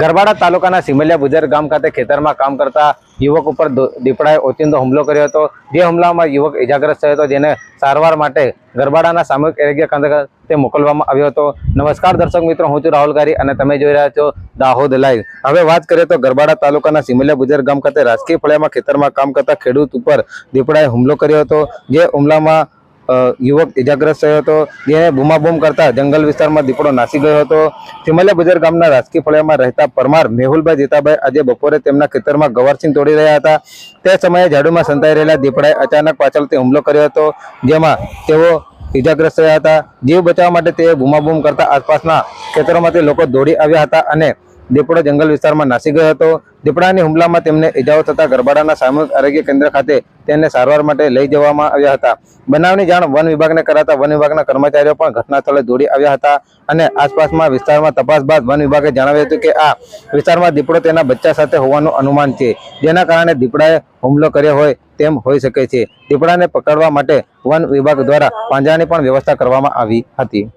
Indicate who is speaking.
Speaker 1: ગરબાડા તાલુકાના સિમલિયા બુજર ગામ ખાતે ખેતરમાં કામ કરતા યુવક ઉપર દીપડાએ ઓચિંતો હુમલો કર્યો હતો. જે હુમલામાં યુવક ઇજાગ્રસ્ત થયો હતો, જેને સારવાર માટે ગરબાડાના સામૂહિક આરોગ્ય કેન્દ્ર ખાતે મોકલવામાં આવ્યો હતો. નમસ્કાર દર્શક મિત્રો, હું છું રાહુલ ગારી અને તમે જોઈ રહ્યા છો દાહોદ લાઈવ. હવે વાત કરીએ તો ગરબાડા તાલુકાના સિમલિયા બુજર ગામ ખાતે રાજકીય ફળિયામાં ખેતરમાં કામ કરતા ખેડૂત ઉપર દીપડાએ હુમલો કર્યો હતો, જે હુમલામાં યુવક ઇજાગ્રસ્ત થયો હતો. જેને બૂમાબૂમ કરતા જંગલ વિસ્તારમાં દીપડો નાસી ગયો હતો. સિમલિયા બજાર ગામના રાજકીય ફળિયામાં રહેતા પરમાર મેહુલભાઈ જીતાભાઈ આજે બપોરે તેમના ખેતરમાં ગવારસિંહ તોડી રહ્યા હતા. તે સમયે ઝાડુમાં સંતાઈ રહેલા દીપડાએ અચાનક પાછળથી હુમલો કર્યો હતો, જેમાં તેઓ ઇજાગ્રસ્ત થયા હતા. જીવ બચાવવા માટે તે બૂમાબૂમ કરતા આસપાસના ખેતરોમાંથી લોકો દોડી આવ્યા હતા અને દીપડો જંગલ વિસ્તારમાં નાસી ગયો હતો. દીપડાની હુમલામાં તેમને ઇજાઓ થતા ગરબાડાના સામૂહિક આરોગ્ય કેન્દ્ર ખાતે તેને સારવાર માટે લઈ જવામાં આવ્યા હતા. બનાવની જાણ વન વિભાગને કરાતા વન વિભાગના કર્મચારીઓ પણ ઘટના સ્થળે દોડી આવ્યા હતા અને આસપાસમાં વિસ્તારમાં તપાસ બાદ વન વિભાગે જણાવ્યું હતું કે આ વિસ્તારમાં દીપડો તેના બચ્ચા સાથે હોવાનું અનુમાન છે. જેના કારણે દીપડાએ હુમલો કર્યો હોય તેમ હોઈ શકે છે. દીપડાને પકડવા માટે વન વિભાગ દ્વારા પાંજરાની પણ વ્યવસ્થા કરવામાં આવી હતી.